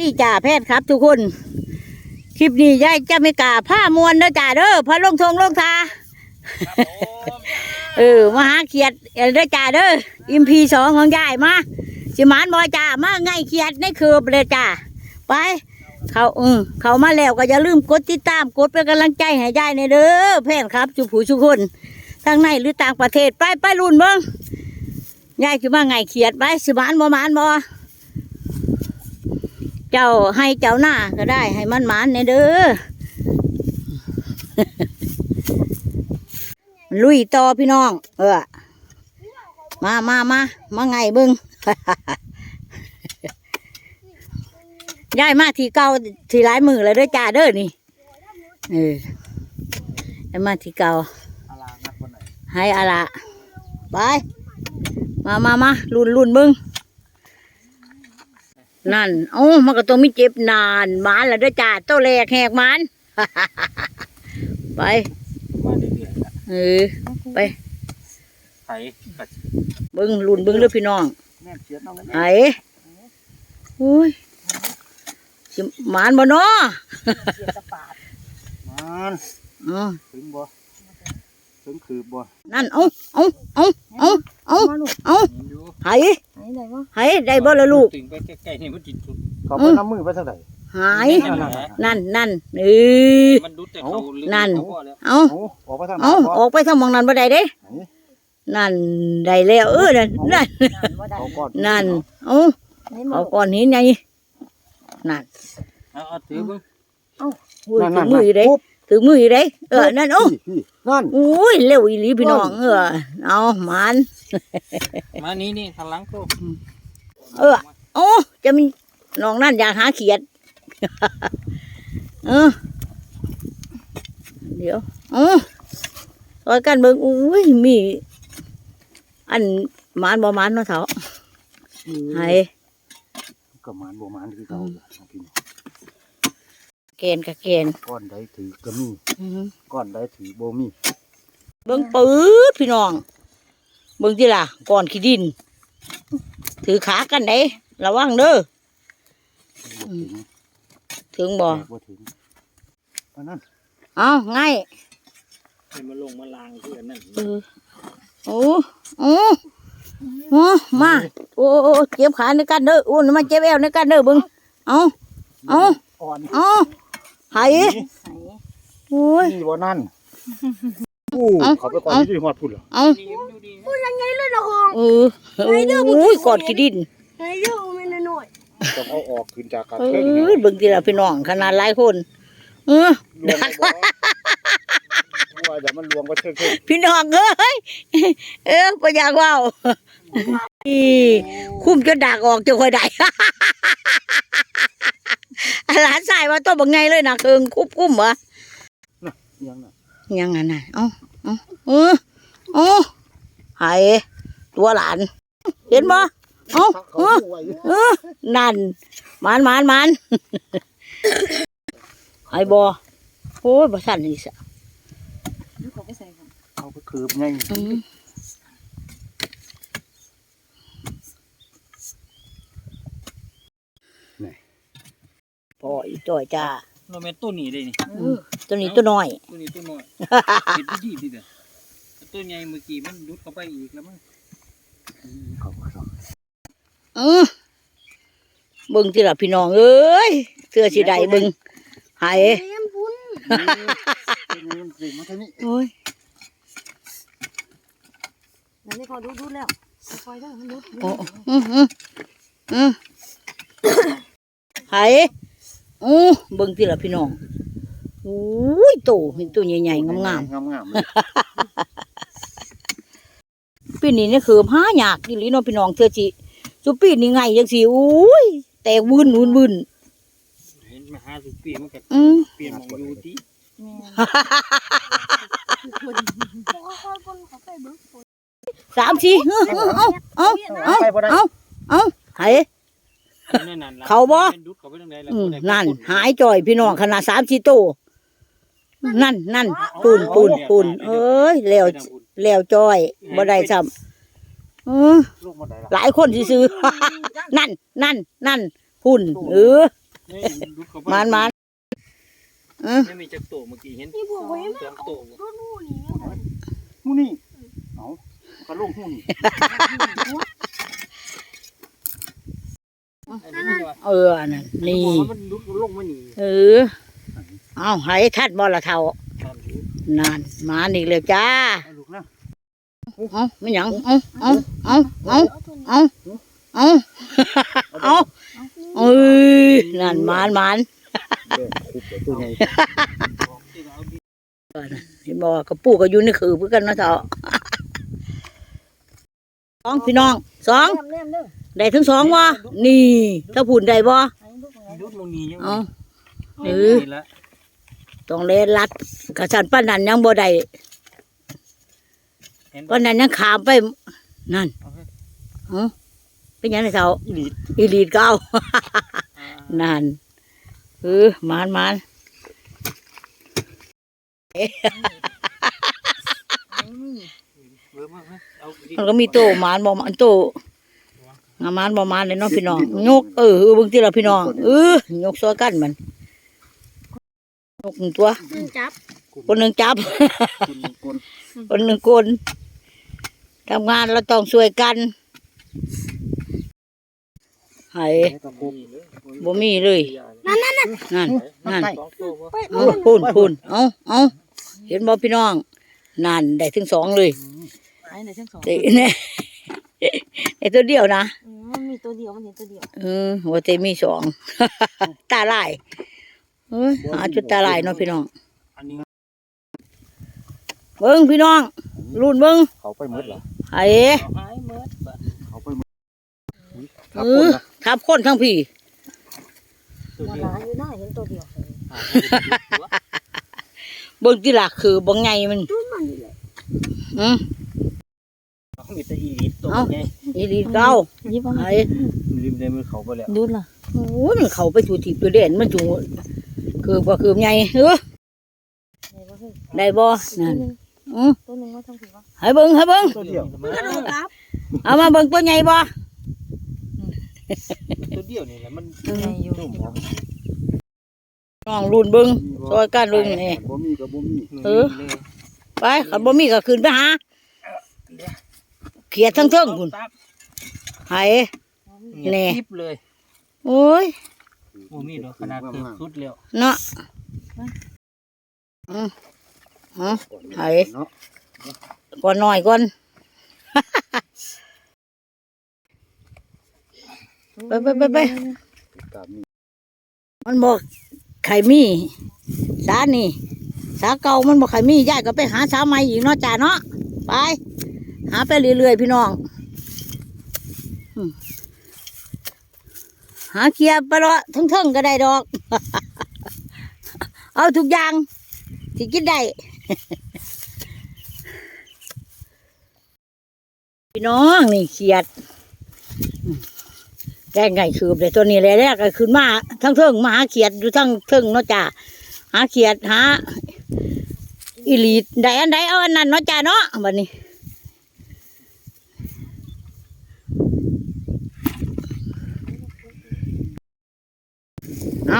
ดีจ่าแพทย์ครับทุกคน คลิปนี้ยายจะไม่กล้าผ้ามวนเด้อจ่าเด้อพระลงทงลงทาเออมาหาเขียดเออเด้อจ่าเด้ออิมพีสองของยายมาสิมานบอยจ่ามาไงเขียดในคืบเลยจ่าไป เขาเออเขามาแล้วก็อย่าลืมกดติดตามกดเป็นกำลังใจให้ยายในอยเด้อแพทย์ครับจุผู้ทุกคนทั้งในหรือต่างประเทศไปไปรุ่นเบิ้งยายคือมาไงเขียดไปสิมานบ่มานบ่ เจ้าให้เจ้าหน้าก็ได้ ให้มันหมานในเด้อลุยต่อพี่น้อง เออ มามามามาไงเบึงย้ายมาที่เก่าที่หลายมือเลยเด้อจ้าเด้อนี่เออย้ายมาที่เก่าอาลางัดวันไหนให้อะละไป มามามาลุนลุนเบึง นั่นโอ้มันก็ต้องมีเจ็บนานหมานแล้วเด้อจ้าโตแหลกแหกหมาน ไปมาเรื่อยๆละเออไปไข่กัดเบิ้งลุนเบิ้งเด้อพี่น้องแม่เชียดน้องนั่นไอ้โอ้ยสิหมานบ่เนาะมันอ๋อถึงบ่ถึงคือบ่นั่นเอาเอาเอาเอาเอาเอาเห็นอยู่ไห้ ไหนได้บ่ไห้ได้บ่ละลูกถึงไปใกล้ๆนี่มันจิตสุดเขาไปน้ำมือไปเท่าไหร่หาย นั่นนั่นเออ มันดุดแต่เขาลึกนั่น เขาบ่แล้วเอาโอ้ออกไปทางไหนเอาบ่ออกไปทางหมองนั้นบ่ได้เด้ไหนนั่นได้แล้วเออนั่นนั่นบ่ได้เขาก่อนนั่นเอานี่บ่เอาก้อนหินไงนั่นเอาเอาถือเบิ่งอุ้ยถึงมืออยู่เด้ถึงมืออยู่เด้เออนั่นโอ้พี่พี่นั่นอุ้ยเร็วอีหลีพี่น้องเออเอาหมาน มานี่นี่ทางหลังโตเออ โอ้จะมีน้องนั่นอยากหาเขียด เออ เดี๋ยวเออซอยกันเบิ่งอุ้ยมี อันหมานบ่หมานเนาะเถาไห้ก็หมานบ่หมานคือเขาพี่เกณฑ์กับเกณฑ์ก้อนใดถือก็มีอือหือก้อนใดถือบ่มีเบิ่งปื๊ดพี่น้อง เบิ่งที่ล่ะก่อนขี้ดิน ถือขากันไหนระวังเด้อถึงบ่แตกบ่ถึงเพราะนั้นเอาง่ายให้มาลงมาลางเพื่อนนั่นเออโอ้โอ้โอ้มาโอ้โอเจ็บขาในกันเด้อโอ้ยมาเจ็บแอวในกันเด้อเบิ่งเอาเอาอ่อนเอาหายโอ้ยนี่บ่นั่น อู้เอ้าเขาไปก่อนเอ้าที่ฮอดพุ่นเหรอเอาดีมันอยู่ดีเออโอ้ยกอดขี้ดินให้เด้อแม่นน้อยต้องเอาออกขึ้นจากกระเอเทิงอเบิ่งทีละพี่น้องขนาดหลายคนเออลวงบ่ว่าอย่ามันลวงก็เทิงเทิงพี่น้องเอ้ยเออบ่อยากเว้าอีคุ้มจนดากออกจะค่อยได้หลานชายว่าตัวบังไงเลยนะเคิงคุบคุ้มเหรอยังน่ะ ยังไงน่ะเอ้าเอ้าเออเอ้าหายตัวหลาน เห็นบ่เอ้าเขาเออไว้เออนั่นหมันหมันหมันหายบ่โอ้ยบ่ทันนี่สะๆเขาไปใส่กันเอาไปคืบไงอืมพออีจ่อยจ้า เราแม่นตัวนี้เลยนี่อืมตัวนี้ตัวน้อย ตัวนี้ตัวน้อยเห็นดีดีเด้อตัวใหญ่เมื่อกี้มันดุดเข้าไปอีกแล้วมั้งเขาก็ต้องอือเบิ่งที่ละพี่น้องเอ้ยเสื้อสีใดเบิ่งหายเลี้ยงพุ่นนี่มันสิมาทางนี้โอ้ยนั่นนี่เขาดูดูแล้วคอยเด้อมันดูโอ้อืออืออือหาย อู้เบิ่งที่ละพี่น้องโอ้ยโตเห็นตัวใหญ่ๆงามงามงามๆเลยๆปีนี้นี่คือหายากอีหลีเนาะพี่น้องเสื้อสิสุปีนี้ไงจังซี่อุ้ยแตกวืนวืนวืนเห็นมาหาสุปีมันก็อืมเปลี่ยนหมองอยู่ที่แม่คอยคนเขาไปเบิ่งฝนสามสี่เอ้าเอ้าเอ้าเอ้าไปบ่ได้เอ้าเอ้าหายนั่นนั่นล่ะเขาบ่มันดุ อืมบ่ได้นั่นคนหายจ่อยพี่น้องขนาดสามสี่โตวนั่นนั่นปูนปูนปูนเอ้ยแล้วแล้วจ่อยบ่ได้ซ้ำเออลูกมาได้ละหลายคนสิซื้อ นั่นนั่นนั่นพุ่นเออนี่ดูเข้าไปมานมานเออไม่มีจักโตเมื่อกี้เห็นนี่พวกไว้สองโตรถนู่นนี่หูนี่เอากระโลงหูนี่อันนี้มันว่า เออนั่นนี่มันลุกลงมานี่เออเอาให้ทัดบ่ละเท่านั่นมานี่เลยจ้าเอาลูกนะเอาไม่หยังเอาเอาเอาเอาเอาเอาเอาเอ้ยนั่นมานมานเด้อคุบตัวใหญ่เห็นบอกกระปูก็อยู่ในคือเพื่อกันเนาะเท่าสองพี่น้องสองเล่มเด้อ ได้ถึงสองวะนี่ถ้าพูนได้บ่ไอ้ลูกไงลุกลงนี่ยังเอาเออละต้องเลนลัดกระสันป้านนันยังบ่ได้เห็นป้านนันยังขามไปนั่นเอาเป็นหยังไงเท่าอีหลีอีลีดเก้านั่นเออมานมานเบิ่งมาเอาดิมันก็มีโตมานบ่มานโต งามานบ่มานเลยเนาะพี่น้องยกเออเออเบิ่งทีละพี่น้องเออยกซัวกันมันยกหนึ่งตัวจับคนหนึ่งจับคุณคนคนหนึ่งคนทำงานเราต้องช่วยกันไห้ตะโกนบ่มีเลยนั่นนั่นนั่นสองโตบ่ไปเอาพูนพูนเอาเอาเห็นบ่พี่น้องนั่นได้ถึงสองเลยไอ้ไหนทั้งสองแต่เนี่ย ไอ้ตัวเดียวนะมันมีตัวเดียวมันเห็นตัวเดียวเออว่าแต่มีสอง ตาลายเอ้ยหาจุดตาลายเนาะพี่น้องอันนี้เบิ้งพี่น้องรุ่นเบิ้งเขาไปหมดเหรอไอ้เอาหายเมิดบัดเขาไปหมดครับเอคนอนะทับคนทั้งพี่ตัวมาเดียวหลายอยู่หน้าเห็นตัวเดียวหาให้ดูตัวเบิ้งที่หลักคือบังไงมันตัวมันนี่แหละอืมเขา มีแต่อีหลีตัวไงอีดีเก้ายิบเอาไอ้ริมได้มือเขาไปแล้วดูล่ะโอ้ยมันเข้าไปถูทิพตัวเด่นมันจูคือก็คือไงเออไหนบ่เฮ้ยได้บ่ตัวนั่นหนึงอือตัวหนึงว่าทั้งถือว่าให้เบิ้งให้เบิ้งตัวเดียวกระโดดครับเอามาเบิ้งตัวใหญ่บ่ตัวเดียวนี่แหละมันไงอยู่จุ่มครับน้องรุ่นเบิ้งซอยกันรุ่นนี่บ่มีกับบ่มีเออไปขันบ่มีก็ขึ้นไปหา เขียดทั้งเทิงพุ่นไห้แน่แน่ทิบเลยโอ้ย โอ้มีดอกขนาดคือสุดแล้วเนาะอืมอืมไผเนาะก่อนหน่อยก่อน ไปไปไปไปกาบนี่มันบอกไข่มี สานี่ สาเก่ามันบอกไข่มียายก็ไปหาสาใหม่อีกเนาะจ้าเนาะ ไป หาไปเรื่อยๆพี่น้องหาเคลียร์ไปละทั้งๆก็ได้ดอก เอาทุกอย่างที่กินได้พี่น้องนี่เขียดแกงไก่คืบเลยตัวนี้เลยแรกก็ขึ้นมาทั้งเทิงมาหาเขียดอยู่ทั้งเทิงเนาะจ้าหาเขียดหาอีหลีดได้อันใดเอาอันนั้นเนาะจ้าเนาะบัดนี้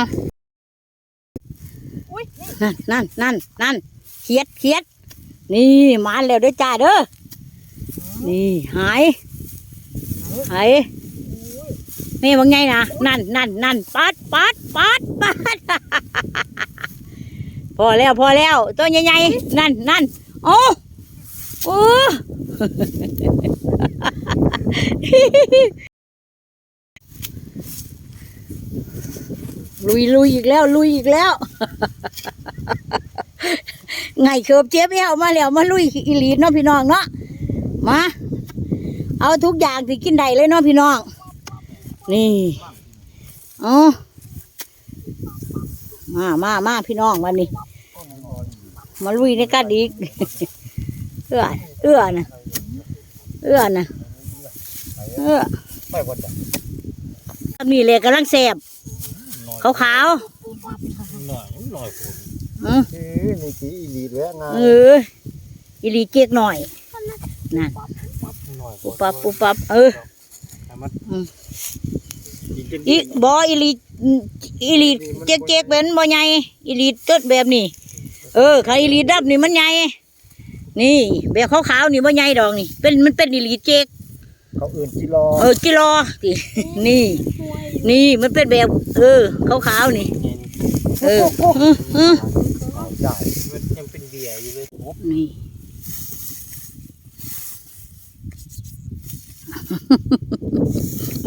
เอานั่นนั่นนั่นนั่นเขียดเขียด นี่มาแล้วเด้อจ้าเด้อ นี่หายหายแม่ว่าไงนะนั่นนั่นนั่นปัดปัดปัดปัดพอแล้วพอแล้ว ตัวใหญ่ๆนั่นนั่นโอ้โอ้ ลุยลุยอีกแล้ว ลุยอีกแล้ว ไงเคิบเจ็บเอวมาแล้วมาลุยอีหลีเนาะพี่น้องเนาะมา เอาทุกอย่างที่กินได้เลยเนาะพี่น้อง นี่เอามามามาพี่น้องวันนี้ มาลุยในกันอีกเอื้อเอื้อนะเอื้อนะเอื้อไปบ่จ้ะนี่เลยกำลังแสบ ขาวขาวหน่อยหน่อยพูดๆอืมเอ้ยนี่กี่อีหลีแล้วงาเอออีหลีเก๊กหน่อยนั่นหน่อยปุบปับปุบปับเออให้มันอืมกินจนอีบออีหลีอีหลีเจ๊กเจ๊กเป็นบ่ใหญ่อีหลีต้นแบบนี้ เออขาอีหลีดับนี่มันใหญ่นี่แบบขาวๆนี่บ่ใหญ่ดอกนี่ เป็นมันเป็นอีหลีเจ๊ก เขาอื่นจิรอเออกิโลสินี่ นี่มันเป็นแบบ เออขาวๆนี่ เอออืออือเอาใหญ่มันยังเป็นเบียร์อยู่เลยนี่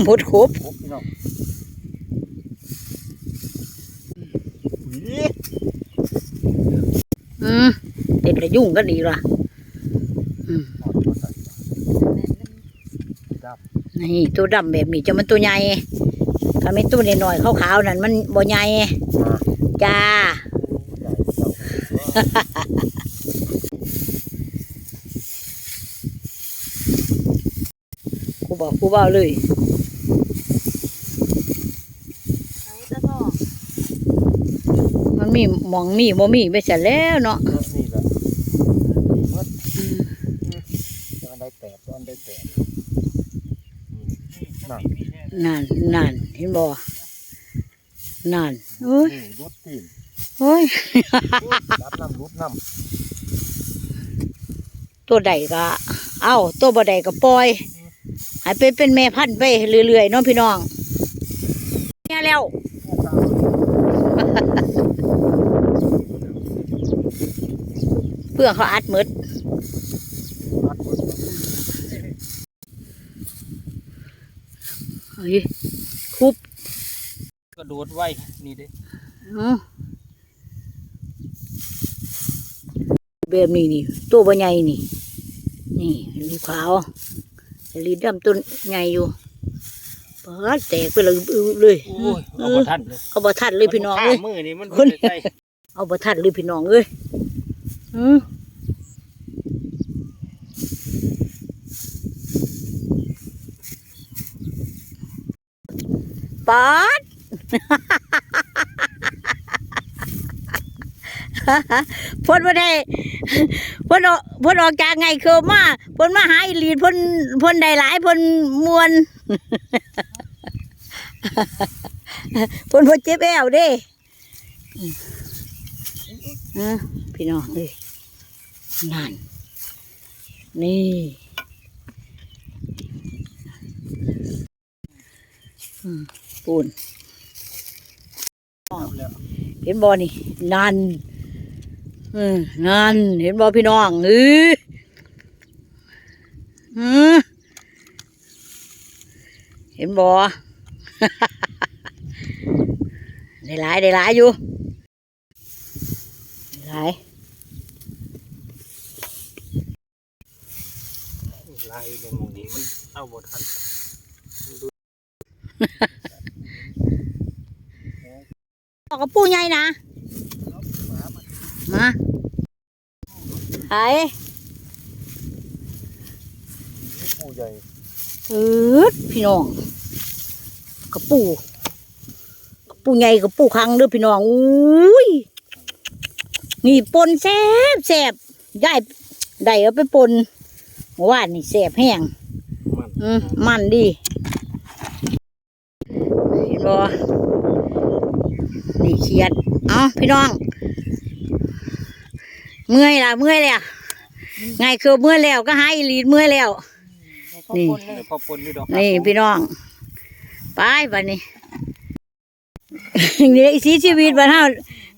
หมดครบพบพี่น้องหวีอืมเด็ดกระยุ่งกันดีละอืม เอามาใส่ดับ นี่ตัวดำแบบนี้จะมันตัวใหญ่ถ้าเป็นตัวน้อยๆขาวๆนั่นมันบ่ใหญ่มาจ้าใหญ่เต่ากูบอกกูเบาเลยไอ้ตะท่อมันมีหมองมีบ่มีไปเสร็จแล้วเนาะ นี่แหละ อืม ตอนได้แปดตอนได้แปด นั่นนั่นเห็นบ่นั่นโอ้ยนี่รุดตีนโอ้ยรับน้ำรุดน้ตัวใดก็ เอาตัวบ่ใดก็ปล่อยให้ไปเป็นแม่พันธุ์ไปเรื่อยๆเนาะพี่น้องเนี่ยแล้วเพื่อเขาอัดหมดำรัดรุด เฮ้ยคุบกระโดดไว้นี่เด้เอาแบบนี้นี่ตัวบ่ใหญ่นี่ นี่ลีขาวลีดำต้นใหญ่อยู่เปิดแตกไปเลยอึบๆเลยโอ้ยเอาบ่ทันเลยเอาบ่ทันเลยพี่น้องข้าเอ้ยมือนี่มันคนใกล้เอาบ่ทันเลยพี่น้องเอ้ยอืม ปาดพ่นมาได้พ่นออกพ่นออกจากไงคือมาพ่นมาหาอีหลีดพ่นพ่นได้หลายพ่นมวนพ่นพ่นเจ็บแอวเด้อะพี่น้องเอ้ยนั่น นี่อืม ปูนเห็นบอนี่นั่นอืมนั่นเห็นบอพี่น้องเอออืมเห็นบอได้หลายได้หลายอยู่ได้หลายๆลายในหมองนี้มันเอาบ่ทัน บ อกกับปูใหญ่นะมาไอ้นี่ผู้ใหญ่เออพี่น้องกระปูกระปูใหญ่กระปูคังเด้อพี่น้องอุ้ยนี่ปนแซ่บแซ่บได้ได้เอาไปปนเมื่อวานนี่แซ่บแห้งมันอืมมันดีเห็นบ่นี่ เขียดเอาพี่น้อง เมื่อยละเมื่อยแล้วไงคือเมื่อยแล้วก็หายอีหลีดเมื่อยแล้ว นี่คนเลยพอปนอยู่ดอกนี่พี่น้อง ไปบัดนี้นี่อีสีชีวิตบัดเฮา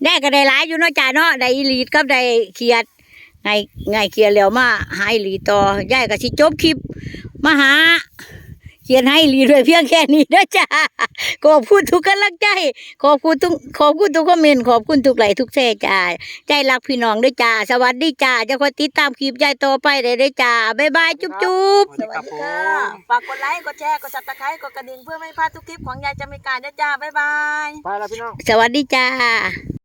ได้ก็ได้หลายอยู่เนาะจ้าเนาะได้อีหลีดกับได้เขียดไงไงเขียดแล้วมาหาอีหลีดต่อยายก็สิจบคลิปมาหา เขียนให้อีหลีด้วยเพียงแค่นี้นะจ้าขอบคุณทุกกำลังใจ ขอบคุณทุกขอบคุณทุกคอมเมนต์ขอบคุณทุกไลค์ทุกแชร์จ้าใจรักพี่น้องด้วยจ้า สวัสดีจ้าจะคอยติดตามคลิปยายต่อไปเลยด้วยจ้าบ๊ายบายจุ๊บจุ๊บสวัสดีครับผมฝากกดไลค์กดแชร์กดซับสไครต์กดกระดิ่งเพื่อไม่พลาดทุกคลิปของยายจามิกาด้วยจ้าบ๊ายบายไปแล้วพี่น้องสวัสดีจ้าส